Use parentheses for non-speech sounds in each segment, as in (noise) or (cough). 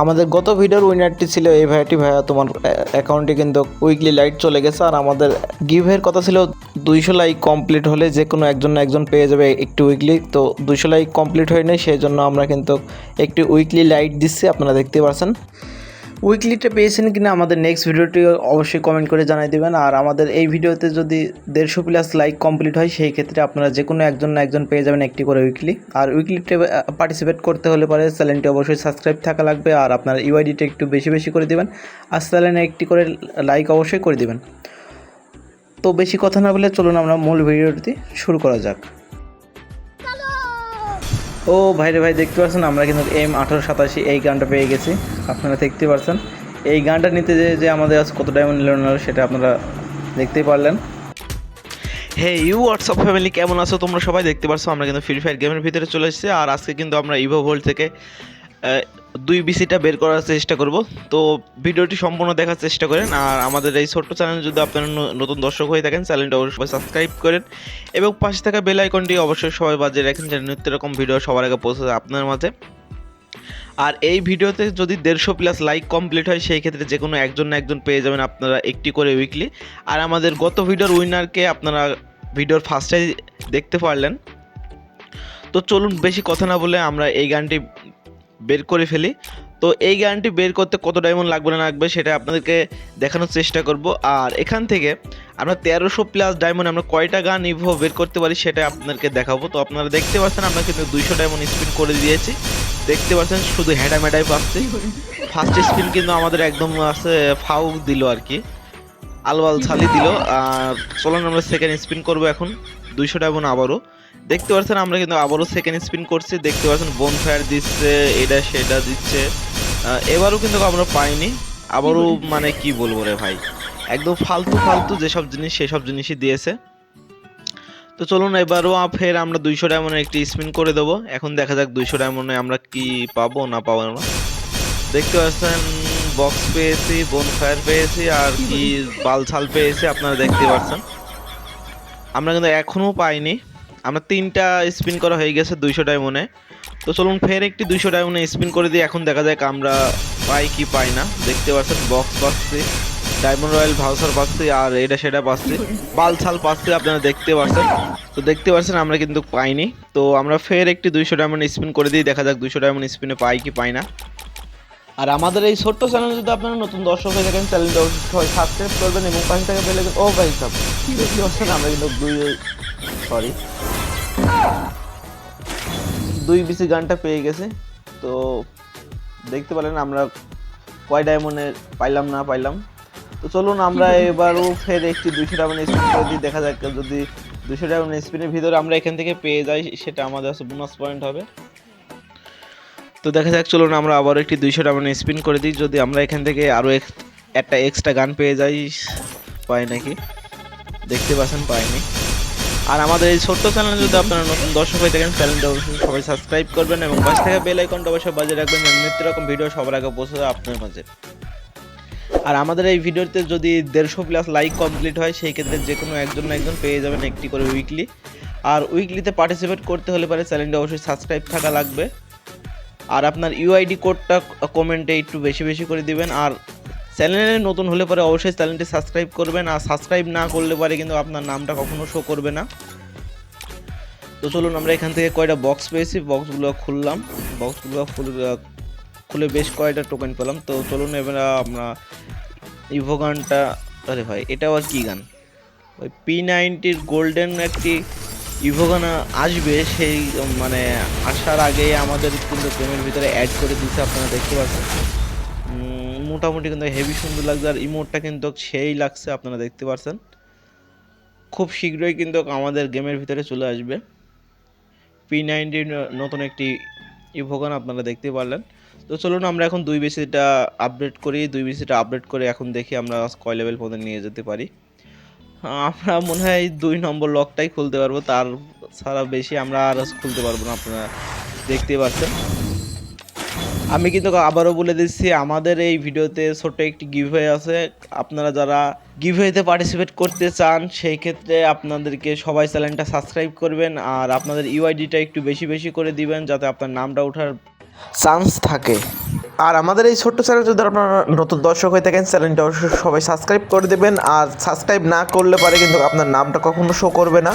আমাদের গত ভিডিওর উইনারটি ছিল এই ভাইয়াটি। ভাইয়া, তোমার অ্যাকাউন্টে কিন্তু উইকলি লাইট চলে গেছে। আর আমাদের গিভের কথা ছিল দুইশো লাইক কমপ্লিট হলে যে কোনো একজন না একজন পেয়ে যাবে একটি উইকলি তো দুইশো লাইক কমপ্লিট হয়নি, সেই জন্য আমরা কিন্তু একটি উইকলি লাইট দিচ্ছি, আপনারা দেখতে পাচ্ছেন উইকলিটা পেয়েছেন কিনা আমাদের নেক্সট ভিডিওটি অবশ্যই কমেন্ট করে জানাই দেবেন। আর আমাদের এই ভিডিওতে যদি দেড়শো প্লাস লাইক কমপ্লিট হয়, সেই ক্ষেত্রে আপনারা যে কোনো একজন না একজন পেয়ে যাবেন একটি করে উইকলি আর উইকলিতে পার্টিসিপেট করতে হলে পরে চ্যানেলটি অবশ্যই সাবস্ক্রাইব থাকা লাগবে, আর আপনার ইউআইডিটা একটু বেশি বেশি করে দিবেন, আর চ্যানেলে একটি করে লাইক অবশ্যই করে দিবেন। তো বেশি কথা না বলে চলুন আমরা মূল ভিডিওটি শুরু করা যাক। ও ভাইরে ভাই, দেখতে পাচ্ছেন, আমরা কিন্তু এম আঠারো সাতাশি এই গানটা পেয়ে গেছি। আপনারা দেখতে পাচ্ছেন। এই গানটা নিতে যে যে আমাদের আজ কত ডায়মন্ড নিল না, সেটা আপনারা দেখতেই পারলেন। হে ইউ হোয়াটসঅ্যাপ ফ্যামিলি কেমন আছো তোমরা সবাই? দেখতে পারছ আমরা কিন্তু ফ্রি ফায়ার গেমের ভিতরে চলে এসেছি। আর আজকে কিন্তু আমরা ইভো ভোল্ট থেকে দুই বিসিটা বের করার চেষ্টা করব। তো ভিডিওটি সম্পূর্ণ দেখার চেষ্টা করেন। আর আমাদের এই ছোট্ট চ্যানেল যদি আপনারা নতুন দর্শক হয়ে থাকেন, চ্যানেলটা অবশ্যই সাবস্ক্রাইব করেন। এবং পাশে থাকা বেল আইকনটি অবশ্যই সবাই বাজিয়ে রাখেন যেন নিত্য রকম ভিডিও সবার আগে পৌঁছে আপনার মাঝে। আর এই ভিডিওতে যদি দেড়শো প্লাস লাইক কমপ্লিট হয়, সেই ক্ষেত্রে যে কোনো একজন না একজন পেয়ে যাবেন আপনারা একটি করে উইকলি। আর আমাদের গত ভিডিওর উইনারকে আপনারা ভিডিওর ফার্স্টে দেখতে পারলেন। তো চলুন বেশি কথা না বলে আমরা এই গানটি বের করে ফেলি। তো এই গানটি বের করতে কত ডায়মন্ড লাগবে না লাগবে সেটা আপনাদেরকে দেখানোর চেষ্টা করব। আর এখান থেকে আমরা তেরোশো প্লাস ডায়মন্ড আমরা কয়টা গান ইভো বের করতে পারি সেটা আপনাদেরকে দেখাবো। তো আপনারা দেখতে পাচ্ছেন আমরা কিন্তু দুইশো ডায়মন্ড স্পিন করে দিয়েছি। দেখতে পাচ্ছেন শুধু হেডা মেডাই পাচ্ছি। ফার্স্ট স্পিন কিন্তু আমাদের একদম আছে, ফাউ দিল আর কি। আলওয়াল ছালি দিল। আর চলুন আমরা সেকেন্ড স্পিন করব এখন। দুইশো ডায়মন্ড আবারও। দেখতে পাচ্ছেন আমরা কিন্তু আবারও সেকেন্ড স্পিন করছি। দেখতে পাচ্ছেন বোন ফায়ার দিচ্ছে এটা সেটা দিচ্ছে। এবারও কিন্তু আমরা পাইনি। আবারও মানে কি বলব রে ভাই? একদম ফালতু ফালতু যেসব জিনিস সেসব জিনিসই দিয়েছে। তো চলুন এবারও ফের আমরা দুইশো ডায়মন্ডের একটি স্পিন করে দেবো। এখন দেখা যাক দুইশো ডায়মন্ডে আমরা কি পাবো না পাবো না। দেখতে পাচ্ছেন বক্স পেয়েছি বোন ফায়ার পেয়েছি আর কি বালছাল পেয়েছি আপনারা দেখতে পাচ্ছেন। আমরা কিন্তু এখনও পাইনি। আমরা তিনটা স্পিন করা হয়ে গেছে দুইশো ডায়মন্ডে তো চলুন ফের একটি দুইশো ডায়মন্ডে স্পিন করে দিয়ে এখন দেখা যাক আমরা পাই কি পাই না। দেখতে পাচ্ছেন বক্স পাচ্ছি ডায়মন্ড রয়্যাল ভাউসার পাচ্ছি আর এটা সেটা পাচ্ছি বালছাল পাচ্ছি আপনারা দেখতে পাচ্ছেন। তো দেখতে পাচ্ছেন আমরা কিন্তু পাইনি। তো আমরা ফের একটি দুইশো ডায়মন্ড স্পিন করে দিই দেখা যাক দুইশো ডায়মন্ড স্পিনে পাই কি পাই না। আর আমাদের এই ছোট্ট চ্যানেল যদি আপনারা নতুন দর্শক হয়ে থাকেন চ্যানেলটা অবশ্যই সাবস্ক্রাইব করবেন এবং পাশে থেকে বেলে ও ভাই পাচ্ছেন আমরা কিন্তু দুই সরি দুই বিসি গানটা পেয়ে গেছে। তো দেখতে পারেন, আমরা কয় ডায়মন্ডে পাইলাম না পাইলাম। তো চলুন, আমরা এবারও ফের একটি দুইশো ডায়মন্ড স্পিন করে দিই, দেখা যাক যদি দুইশো ডায়মন্ড স্পিনের ভিতরে আমরা এখান থেকে পেয়ে যাই, সেটা আমাদের আছে বোনাস পয়েন্ট হবে। তো দেখা যাক, চলুন, আমরা আবার একটি দুইশো ডায়মন্ড স্পিন করে দিই, যদি আমরা এখান থেকে আরও একটা এক্সট্রা গান পেয়ে যাই, পাই নাকি? দেখতে পাচ্ছেন, পাইনি। আর আমাদের এই ছোট্ট চ্যানেলে যদি আপনারা নতুন দর্শক হয়ে থাকেন চ্যানেলটা অবশ্যই সবাই সাবস্ক্রাইব করবেন এবং পাশে থাকা বেল আইকনটা অবশ্যই বাজিয়ে রাখবেন নিত্য রকম ভিডিও সবার আগে পৌঁছে যায় আপনার মাঝে। আর আমাদের এই ভিডিওতে যদি দেড়শো প্লাস লাইক কমপ্লিট হয়, সেই ক্ষেত্রে যে কোনো একজন না একজন পেয়ে যাবেন একটি করে উইকলি আর উইকলিতে পার্টিসিপেট করতে হলে পারে চ্যানেলটা অবশ্যই সাবস্ক্রাইব থাকা লাগবে। আর আপনার ইউআইডি কোডটা কমেন্টে একটু বেশি বেশি করে দিবেন। আর চ্যানেলে নতুন হলে পরে অবশ্যই চ্যানেলটি সাবস্ক্রাইব করবেন, আর সাবস্ক্রাইব না করলে পরে কিন্তু আপনার নামটা কখনো শো করবে না। তো চলুন আমরা এখান থেকে কয়টা বক্স পেয়েছি বক্সগুলো খুললাম। বক্সগুলো খুলে বেশ কয়টা টোকেন পেলাম। তো চলুন এবার আমরা ইভো গানটা, আরে ভাই এটা আবার কী গান? ওই পি নাইনটির গোল্ডেন একটি ইভো গান আসবে, সেই মানে আসার আগেই আমাদের কিন্তু গেমের ভিতরে অ্যাড করে দিচ্ছে আপনারা দেখতে পাচ্ছেন। মোটামুটি কিন্তু হেভি সুন্দর লাগছে, আর ইমোটটা কিন্তু সেই লাগছে, আপনারা দেখতে পাচ্ছেন খুব শীঘ্রই কিন্তু আমাদের গেমের ভিতরে চলে আসবে। পি নাইনটির নতুন একটি ইভোগান আপনারা দেখতে পারলেন। তো চলুন আমরা এখন দুই বিসিটা আপডেট করি, দুই বিসিটা আপডেট করে এখন দেখি আমরা কয় লেভেল পর্যন্ত নিয়ে যেতে পারি। আমরা মনে হয় দুই নম্বর লকটাই খুলতে পারব, তার ছাড়া বেশি আমরা আর খুলতে পারব না, আপনারা দেখতেই পাচ্ছেন আমি কিন্তু আবারও বলে দিচ্ছি, আমাদের এই ভিডিওতে ছোট্ট একটি গিভওয়ে আছে। আপনারা যারা গিভওয়েতে পার্টিসিপেট করতে চান, সেই ক্ষেত্রে আপনাদেরকে সবাই চ্যানেলটা সাবস্ক্রাইব করবেন আর আপনাদের ইউআইডিটা একটু বেশি বেশি করে দিবেন যাতে আপনার নামটা ওঠার চান্স থাকে। আর আমাদের এই ছোট্ট চ্যানেল যদি আপনারা নতুন দর্শক হয়ে থাকেন চ্যানেলটা অবশ্যই সবাই সাবস্ক্রাইব করে দেবেন। আর সাবস্ক্রাইব না করলে পারে কিন্তু আপনার নামটা কখনো শো করবে না।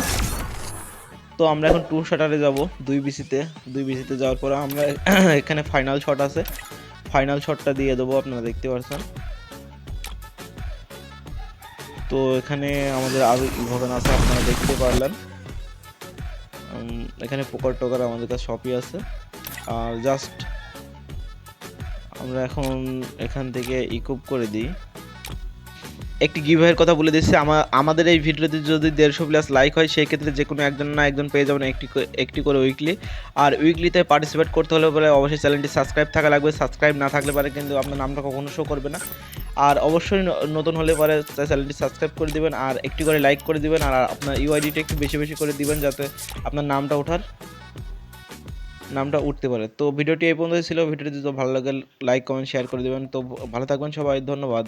তো আমরা এখন টু শাটারে যাব, দুই বিসিতে দুই বিসিতে যাওয়ার পর আমরা (clears throat) এখানে ফাইনাল শট আছে। ফাইনাল শটটা দিয়ে দেবো, আপনারা দেখতে পাচ্ছেন তো এখানে আমাদের আরও ইভোভেন আছে, আপনারা দেখতে পারলেন। এখানে পোকার টোকার আমাদের কাছে সবই আছে। আর জাস্ট আমরা এখন এখান থেকে ইকুপ করে দিই। একটি গিভের কথা বলে দিচ্ছি আমা- আমাদের এই ভিডিওতে যদি দেড়শো প্লাস লাইক হয় সেই ক্ষেত্রে যে কোনো একজন না একজন পেয়ে যাবেন একটি একটি করে উইকলি আর উইকলিতে পার্টিসিপেট করতে হলে পরে অবশ্যই চ্যানেলটি সাবস্ক্রাইব থাকা লাগবে। সাবস্ক্রাইব না থাকলে পারে কিন্তু আপনার নামটা কখনো শো করবে না। আর অবশ্যই নতুন হলে পরে চ্যানেলটি সাবস্ক্রাইব করে দিবেন আর একটি করে লাইক করে দিবেন আর আপনার ইউআইডিটা একটু বেশি বেশি করে দিবেন যাতে আপনার নামটা ওঠার, নামটা উঠতে পারে। তো ভিডিওটি এই পর্যন্ত ছিল। ভিডিওটি যদি ভালো লাগে লাইক কমেন্ট শেয়ার করে দিবেন। তো ভালো থাকবেন সবাই। ধন্যবাদ।